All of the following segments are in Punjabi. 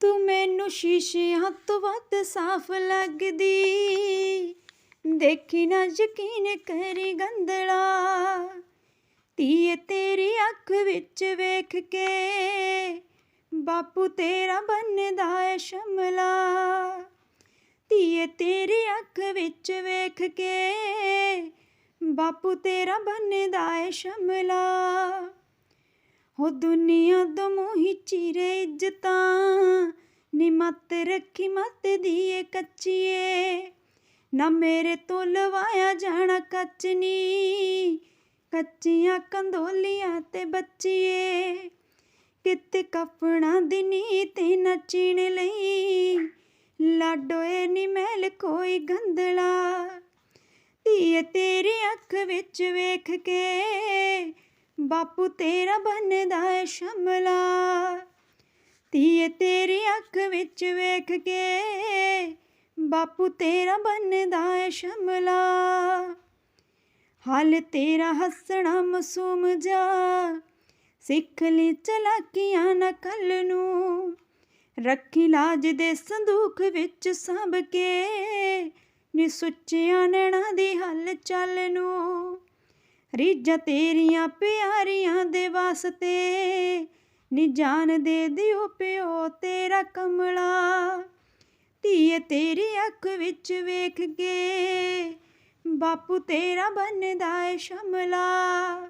ਤੂੰ ਮੈਨੂੰ ਸ਼ੀਸ਼ਿਆਂ ਤੋਂ ਵੱਧ ਸਾਫ਼ ਲੱਗਦੀ। ਦੇਖੀ ਨਾ ਯਕੀਨ ਕਰੀ ਗੰਦਲਾ ਧੀਏ ਤੇਰੀ ਅੱਖ ਵਿੱਚ ਵੇਖ ਕੇ ਬਾਪੂ ਤੇਰਾ ਬੰਨਦਾ ਏ ਸ਼ਮਲਾ। ਧੀਏ ਤੇਰੀ ਅੱਖ ਵਿੱਚ ਵੇਖ ਕੇ ਬਾਪੂ ਤੇਰਾ ਬੰਨਦਾ ਏ ਸ਼ਮਲਾ। ਹੋ ਦੁਨੀਆ ਤੋਂ ਮੋਹੀ ਚੀਰੇ ਇੱਜ਼ਤਾਂ ਨੀ ਮੱਤ ਰੱਖੀ ਮੱਤ ਦੀਏ ਕੱਚੀਏ। ਨਾ ਮੇਰੇ ਤੋਂ ਲਵਾਇਆ ਜਾਣਾ ਕੱਚ ਨੀ। ਕੱਚੀਆਂ ਕੰਦੋਲੀਆਂ ਤੇ ਬੱਚੀਏ। ਕਿਤੇ ਕਫਣਾ ਦੀ ਨੀ ਤੇ ਨੱਚਣ ਲਈ। ਲਾਡੋਏ ਨੀ ਮੈਲ ਕੋਈ ਗੰਦਲਾ ਧੀਏ ਤੇਰੀ ਅੱਖ ਵਿੱਚ ਵੇਖ ਕੇ ਬਾਪੂ ਤੇਰਾ ਬੰਨਦਾ ਏ ਸ਼ਮਲਾ। ਧੀਏ ਤੇਰੀ ਅੱਖ ਵਿੱਚ ਵੇਖ ਕੇ ਬਾਪੂ ਤੇਰਾ ਬੰਨਦਾ ਏ ਸ਼ਮਲਾ। ਹਾਲ ਤੇਰਾ ਹੱਸਣਾ ਮਾਸੂਮ ਜਾ, ਸਿੱਖ ਲਈ ਚਲਾਕੀਆਂ ਨਾ ਕੱਲ ਨੂੰ। ਰੱਖੀ ਲਾਜ ਦੇ ਸੰਦੂਖ ਵਿੱਚ ਸਾਂਭ ਕੇ, ਨੀ ਸੁੱਚਿਆਂ ਨੈਣਾ ਦੀ ਹਲ ਚੱਲ ਨੂੰ। ਰੀਝਾਂ ਤੇਰੀਆਂ ਪਿਆਰੀਆਂ ਦੇ ਵਾਸਤੇ। ਨੀ ਜਾਨ ਦੇ ਦਿਓ ਪਿਓ ਤੇਰਾ ਕਮਲਾ। ਧੀਏ ਤੇਰੀ ਅੱਖ ਵਿੱਚ ਵੇਖ ਕੇ ਬਾਪੂ ਤੇਰਾ ਬੰਨਦਾ ਏ ਸ਼ਮਲਾ।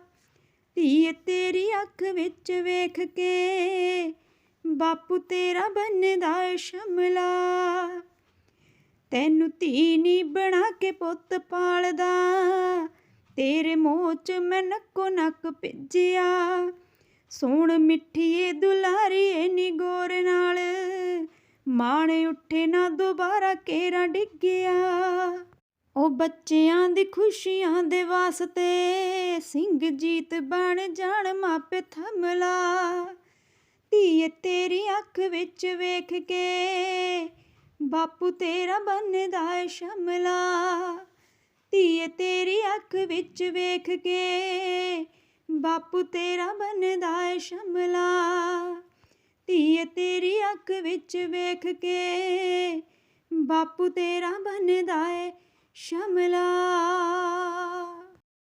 ਧੀਏ ਤੇਰੀ ਅੱਖ ਵਿੱਚ ਵੇਖ ਕੇ ਬਾਪੂ ਤੇਰਾ ਬੰਨਦਾ ਏ ਸ਼ਮਲਾ। ਤੈਨੂੰ ਧੀ ਨਹੀਂ ਬਣਾ ਕੇ ਪੁੱਤ ਪਾਲਦਾ। ਤੇਰੇ ਮੋਹ ਚ ਮੈਂ ਨੱਕੋ ਨੱਕ ਭਿੱਜਿਆ। ਸੋਹਣ ਮਿੱਠੀਏ ਦੁਲਾਰੀਏ ਨੀ ਗੋਰ ਨਾਲ, ਮਾਣ ਉੱਠੇ ਨਾ ਦੁਬਾਰਾ ਕੇਰਾ ਡਿੱਗਿਆ। ਉਹ ਬੱਚਿਆਂ ਦੀ ਖੁਸ਼ੀਆਂ ਦੇ ਵਾਸਤੇ ਸਿੰਘ ਜੀਤ ਬਣ ਜਾਣ ਮਾਪੇ ਥਮਲਾ। ਧੀਏ ਤੇਰੀ ਅੱਖ ਵਿੱਚ ਵੇਖ ਕੇ ਬਾਪੂ ਤੇਰਾ ਬਣਦਾ ਏ ਸ਼ਮਲਾ। ਧੀਏ ਤੇਰੀ ਅੱਖ ਵਿੱਚ ਵੇਖ ਕੇ, ਬਾਪੂ ਤੇਰਾ ਬਣਦਾ ਏ ਸ਼ਮਲਾ। ਧੀਏ ਤੇਰੀ ਅੱਖ ਵਿੱਚ ਵੇਖ ਕੇ, ਬਾਪੂ ਤੇਰਾ ਬਣਦਾ ਏ ਸ਼ਮਲਾ।